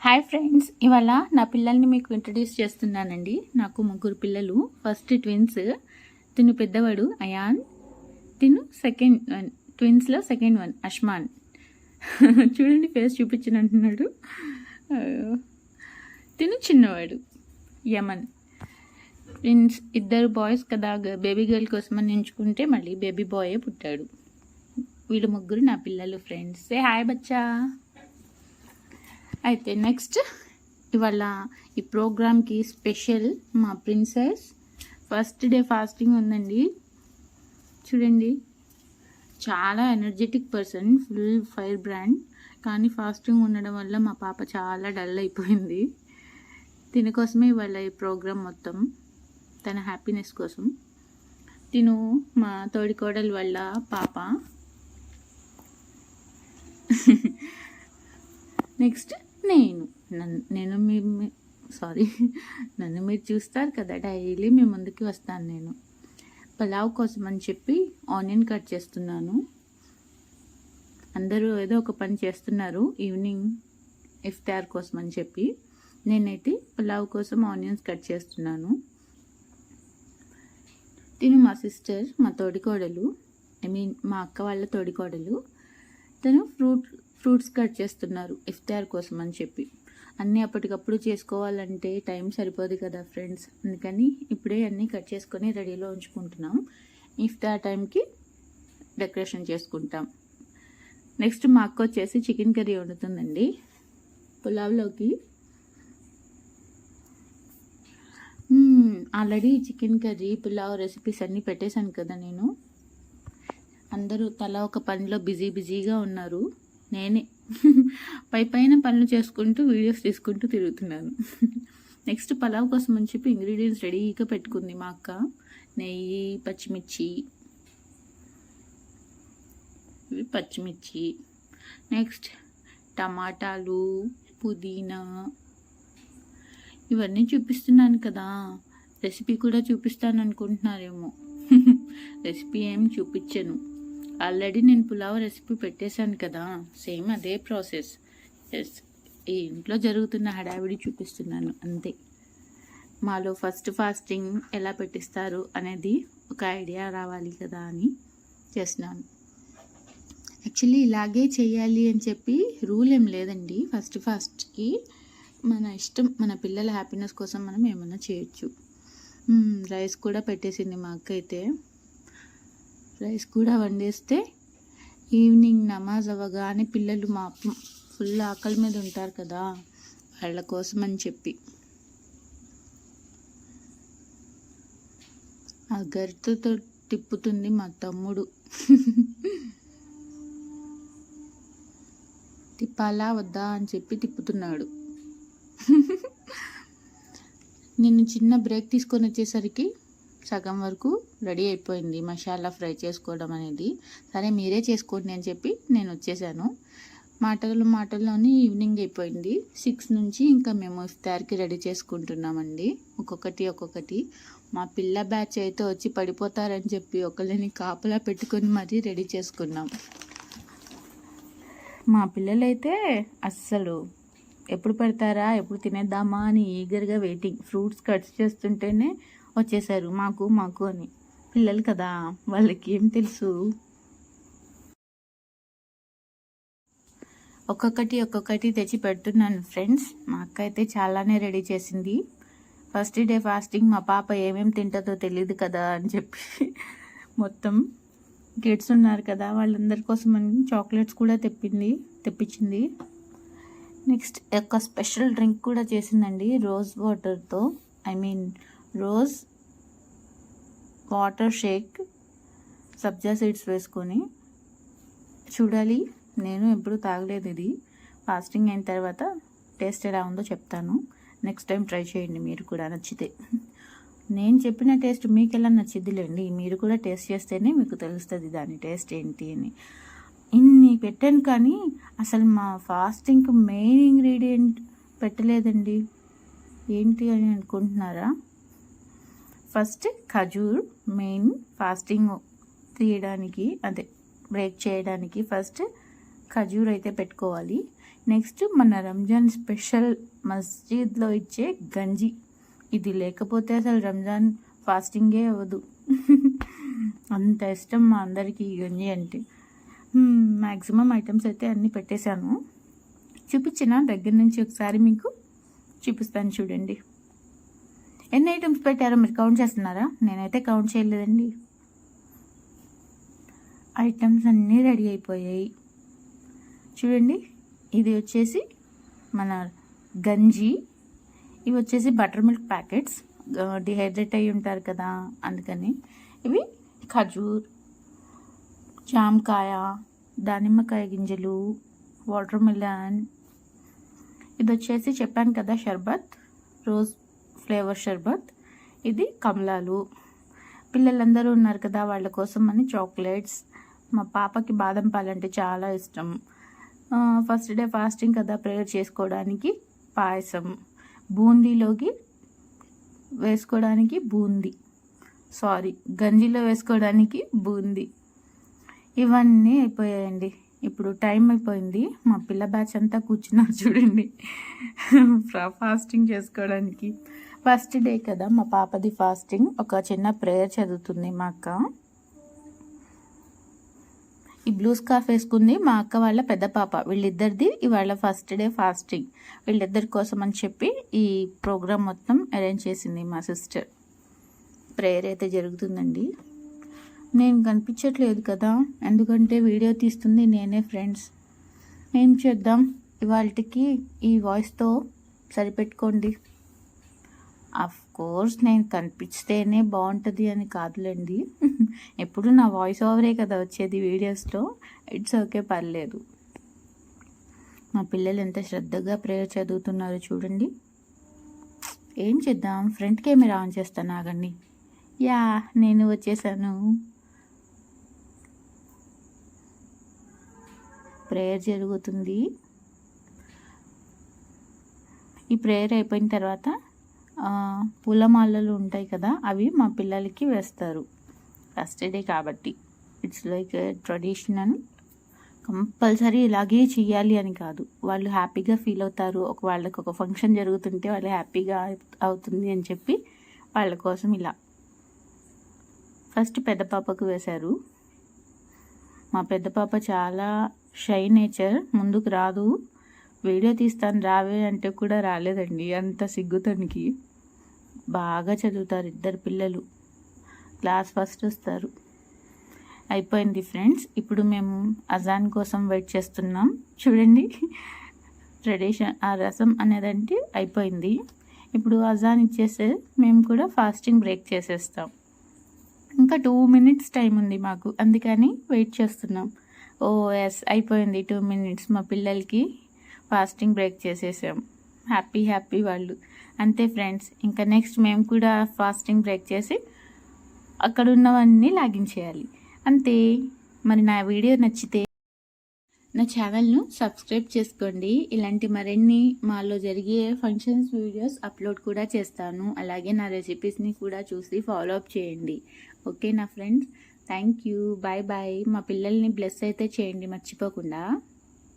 Hi friends ఇవాళ నా పిల్లల్ని మీకు ఇంట్రడ్యూస్ చేస్తున్నానండి. నాకు ముగ్గురు పిల్లలు. ఫస్ట్ ట్విన్స్ తిను పెద్దవాడు అయాన్. తిను సెకండ్ వన్ ట్విన్స్లో సెకండ్ వన్ అష్మాన్. చూడండి ఫేస్ చూపించిన అంటున్నాడు తిను చిన్నవాడు యమన్. ట్విన్స్ ఇద్దరు బాయ్స్ కదా బేబీ గర్ల్ కోసం అని ఎంచుకుంటే మళ్ళీ బేబీ బాయే పుట్టాడు. వీళ్ళు ముగ్గురు నా పిల్లలు ఫ్రెండ్స్ ఏ హాయ్ బచ్చా. అయితే నెక్స్ట్ ఇవాళ ఈ ప్రోగ్రామ్కి స్పెషల్ మా ప్రిన్సెస్ ఫస్ట్ డే ఫాస్టింగ్ ఉందండి. చూడండి చాలా energetic person full fire brand కానీ ఫాస్టింగ్ ఉండడం వల్ల మా పాప చాలా డల్ అయిపోయింది. తినకోసమే ఇవాళ ఈ ప్రోగ్రామ్ మొత్తం తన హ్యాపీనెస్ కోసం. తిను మా తోడికోడలు వల్ల పాప. నెక్స్ట్ నేను. నేను మీ సారీ. నన్ను మీరు చూస్తారు కదా డైలీ మీ ముందుకి వస్తాను నేను. పలావ్ కోసం అని చెప్పి ఆనియన్ కట్ చేస్తున్నాను. అందరూ ఏదో ఒక పని చేస్తున్నారు ఈవినింగ్ ఇఫ్తార్ కోసం అని చెప్పి. నేనైతే పులావ్ కోసం ఆనియన్స్ కట్ చేస్తున్నాను. తిను మా సిస్టర్ మా తోడికోడలు. ఐ మీన్ మా అక్క వాళ్ళ తోడికోడలు. తను ఫ్రూట్ ఫ్రూట్స్ కట్ చేస్తున్నారు ఇఫ్తార్ కోసం అని చెప్పి. అన్నీ అప్పటికప్పుడు చేసుకోవాలంటే టైం సరిపోదు కదా ఫ్రెండ్స్. అందుకని ఇప్పుడే అన్నీ కట్ చేసుకొని రెడీలో ఉంచుకుంటున్నాం. ఇఫ్తార్ టైంకి డెకరేషన్ చేసుకుంటాం. నెక్స్ట్ మా అక్క వచ్చేసి చికెన్ కర్రీ వండుతుందండి. పులావ్లోకి. Already chicken curry pulao recipes అన్నీ పెట్టేశాను కదా నేను. అందరూ తల ఒక పనిలో బిజీ బిజీగా ఉన్నారు. నేనే. పై పైన పనులు చేసుకుంటూ వీడియోస్ తీసుకుంటూ తిరుగుతున్నాను. నెక్స్ట్ పలావ్ కోసం అని చెప్పి ఇంగ్రీడియంట్స్ రెడీగా పెట్టుకుంది మా అక్క. నెయ్యి పచ్చిమిర్చి. ఇవి పచ్చిమిర్చి. నెక్స్ట్ టమాటాలు పుదీనా. ఇవన్నీ చూపిస్తున్నాను కదా. రెసిపీ కూడా చూపిస్తాను అనుకుంటున్నారేమో. రెసిపీ ఏం చూపించను. ఆల్రెడీ నేను పులావ్ రెసిపీ పెట్టేశాను కదా. సేమ్ అదే ప్రాసెస్ ఎస్ ఈ ఇంట్లో జరుగుతున్న హడావిడి చూపిస్తున్నాను అంతే. మాలో ఫస్ట్ ఫాస్టింగ్ ఎలా పెట్టిస్తారు అనేది ఒక ఐడియా రావాలి కదా అని చేస్తున్నాను. యాక్చువల్లీ ఇలాగే చేయాలి అని చెప్పి రూల్ ఏం లేదండి. ఫస్ట్ ఫాస్ట్కి మన ఇష్టం మన పిల్లల హ్యాపీనెస్ కోసం మనం ఏమైనా చేయొచ్చు. Hmm, రైస్ కూడా పెట్టేసింది మా అక్క అయితే. రైస్ కూడా వండేస్తే ఈవినింగ్ నమాజ్ అవ్వగానే పిల్లలు మా ఫుల్ ఆకలి మీద ఉంటారు కదా వాళ్ళ కోసం అని చెప్పి. ఆ గరిటతో తిప్పుతుంది మా తమ్ముడు. తిప్పాలా వద్దా అని చెప్పి తిప్పుతున్నాడు. నేను చిన్న బ్రేక్ తీసుకొని వచ్చేసరికి సగం వరకు రెడీ అయిపోయింది మసాలా ఫ్రై చేసుకోవడం అనేది. సరే మీరే చేసుకోండి అని చెప్పి నేను వచ్చేసాను. మాటలు మాటల్లోనే ఈవినింగ్ అయిపోయింది. సిక్స్ నుంచి ఇంకా మేము ఇఫ్తార్కి రెడీ చేసుకుంటున్నామండి. ఒక్కొక్కటి ఒక్కొక్కటి. మా పిల్ల బ్యాచ్ అయితే వచ్చి పడిపోతారని చెప్పి ఒకళ్ళని కాపలా పెట్టుకొని మరీ రెడీ చేసుకున్నాం. మా పిల్లలైతే అస్సలు ఎప్పుడు పెడతారా ఎప్పుడు తినేద్దామా అని ఈగర్గా వెయిటింగ్ ఫ్రూట్స్ కట్స్ చేస్తుంటేనే వచ్చేసారు. మాకు మాకు అని. పిల్లలు కదా వాళ్ళకి ఏం తెలుసు? ఒక్కొక్కటి ఒక్కొక్కటి తెచ్చి పెడుతున్నాను ఫ్రెండ్స్. మా అక్క అయితే చాలానే రెడీ చేసింది. ఫస్ట్ డే ఫాస్టింగ్ మా పాప ఏమేమి తింటుందో తెలియదు కదా అని చెప్పి మొత్తం కిడ్స్ ఉన్నారు కదా వాళ్ళందరి కోసం అని చాక్లెట్స్ కూడా తెప్పింది తెప్పించింది. నెక్స్ట్ ఒక స్పెషల్ డ్రింక్ కూడా చేసిందండి రోజ్ వాటర్తో. I mean rose water shake sabja seeds వేసుకొని చూడాలి. నేను ఎప్పుడు తాగలేదు ఇది. ఫాస్టింగ్ అయిన తర్వాత టేస్ట్ ఎలా ఉందో చెప్తాను. నెక్స్ట్ టైం ట్రై చేయండి మీరు కూడా నచ్చితే. నేను చెప్పిన టేస్ట్ మీకు ఎలా నచ్చిద్దిలేండి మీరు కూడా టేస్ట్ చేస్తేనే మీకు తెలుస్తుంది దాని టేస్ట్ ఏంటి అని. ఇన్ని పెట్టాను కానీ అసలు మా ఫాస్టింగ్కి మెయిన్ ఇంగ్రీడియంట్ పెట్టలేదండి. ఏంటి అని అనుకుంటున్నారా? ఫస్ట్ ఖజూర్ మెయిన్ ఫాస్టింగ్ తీయడానికి అదే బ్రేక్ చేయడానికి ఫస్ట్ ఖజూర్ అయితే పెట్టుకోవాలి. నెక్స్ట్ మన రంజాన్ స్పెషల్ మస్జిద్లో ఇచ్చే గంజి. ఇది లేకపోతే అసలు రంజాన్ ఫాస్టింగే అవ్వదు. అంత ఇష్టం మా అందరికీ ఈ గంజి అంటే. మ్యాక్సిమం ఐటమ్స్ అయితే అన్నీ పెట్టేశాను. చూపించిన దగ్గర నుంచి ఒకసారి మీకు చూపిస్తాను చూడండి. ఎన్ని ఐటమ్స్ పెట్టారో మీరు కౌంట్ చేస్తున్నారా? నేనైతే కౌంట్ చేయలేదండి. ఐటమ్స్ అన్నీ రెడీ అయిపోయాయి. చూడండి ఇది వచ్చేసి మన గంజి ఇవి వచ్చేసి బటర్ మిల్క్ ప్యాకెట్స్. డిహైడ్రేట్ అయి ఉంటారు కదా అందుకని. ఇవి ఖజూర్ జామకాయ దానిమ్మకాయ గింజలు వాటర్ మిలన్. ఇది వచ్చేసి చెప్పాను కదా షర్బత్ రోజ్ ఫ్లేవర్ షర్బత్. ఇది కమలాలు. పిల్లలందరూ ఉన్నారు కదా వాళ్ళ కోసం అని చాక్లెట్స్. మా పాపకి బాదం పాలంటే చాలా ఇష్టం. ఫస్ట్ డే ఫాస్టింగ్ కదా ప్రేయర్ చేసుకోవడానికి పాయసం. బూందీలోకి వేసుకోవడానికి బూందీ. సారీ గంజిలో వేసుకోవడానికి బూందీ. ఇవన్నీ అయిపోయాయండి. ఇప్పుడు టైం అయిపోయింది. మా పిల్ల బ్యాచ్ అంతా కూర్చున్నారు చూడండి. ఫాస్టింగ్ చేసుకోవడానికి. ఫస్ట్ డే కదా మా పాపది ఫాస్టింగ్. ఒక చిన్న ప్రేయర్ చదువుతుంది మా అక్క. ఈ బ్లూ స్కార్ఫ్ వేసుకుంది మా అక్క వాళ్ళ పెద్ద పాప. వీళ్ళిద్దరిది ఇవాళ ఫస్ట్ డే ఫాస్టింగ్. వీళ్ళిద్దరి కోసం అని చెప్పి ఈ ప్రోగ్రామ్ మొత్తం అరేంజ్ చేసింది మా సిస్టర్. ప్రేయర్ అయితే జరుగుతుందండి. నేను కనిపించట్లేదు కదా. ఎందుకంటే వీడియో తీస్తుంది నేనే ఫ్రెండ్స్. ఏం చేద్దాం? ఇవాళకి ఈ వాయిస్తో సరిపెట్టుకోండి. అఫ్ కోర్స్ నేను కనిపిస్తేనే బాగుంటుంది అని కాదులేండి. ఎప్పుడు నా వాయిస్ ఓవరే కదా వచ్చేది వీడియోస్లో. ఇట్స్ ఓకే పర్లేదు. మా పిల్లలు ఎంత శ్రద్ధగా ప్రేయర్ చదువుతున్నారో చూడండి. ఏం చేద్దాం? ఫ్రంట్ కెమెరా ఆన్ చేస్తాను ఆగండి. యా నేను వచ్చేసాను. ప్రేయర్ జరుగుతుంది. ఈ ప్రేయర్ అయిపోయిన తర్వాత పూలమాలలు ఉంటాయి కదా అవి మా పిల్లలకి వేస్తారు. ఫస్ట్ డే కాబట్టి ఇట్స్ లైక్ ట్రెడిషనల్ కంపల్సరీ ఇలాగే చేయాలి అని కాదు. వాళ్ళు హ్యాపీగా ఫీల్ అవుతారు. ఒక వాళ్ళకి ఒక ఫంక్షన్ జరుగుతుంటే వాళ్ళు హ్యాపీగా అవుతుంది అని చెప్పి వాళ్ళ కోసం ఇలా. ఫస్ట్ పెద్ద పాపకు వేశారు. మా పెద్ద పాప చాలా షై నేచర్ ముందుకు రాదు. వీడియో తీస్తాను రావే అంటే కూడా రాలేదండి. అంత సిగ్గుతనికి బాగా చదువుతారు ఇద్దరు పిల్లలు. క్లాస్ ఫస్ట్ వస్తారు. అయిపోయింది ఫ్రెండ్స్. ఇప్పుడు మేము అజాన్ కోసం వెయిట్ చేస్తున్నాం. చూడండి. ట్రెడిషన్ ఆ రసం అనేదంటే అయిపోయింది. ఇప్పుడు అజాన్ ఇచ్చేస్తే మేము కూడా ఫాస్టింగ్ బ్రేక్ చేసేస్తాం. ఇంకా టూ మినిట్స్ టైం ఉంది మాకు. అందుకని వెయిట్ చేస్తున్నాం. ఓ ఎస్ అయిపోయింది. టూ మినిట్స్ మా పిల్లలకి ఫాస్టింగ్ బ్రేక్ చేసేసాం. హ్యాపీ హ్యాపీ వాళ్ళు. అంతే ఫ్రెండ్స్ ఇంకా నెక్స్ట్ మేము కూడా ఫాస్టింగ్ బ్రేక్ చేసి అక్కడ ఉన్నవన్నీ లాగించేయాలి. అంతే. మరి నా వీడియో నచ్చితే నా ఛానల్ను సబ్స్క్రైబ్ చేసుకోండి. ఇలాంటి మరిన్ని మాలో జరిగే ఫంక్షన్స్ వీడియోస్ అప్లోడ్ కూడా చేస్తాను. అలాగే నా రెసిపీస్ని కూడా చూసి ఫాలో అప్ చేయండి. ఓకే నా friends thank you bye bye మా పిల్లల్ని బ్లెస్ అయితే చేయండి మర్చిపోకుండా.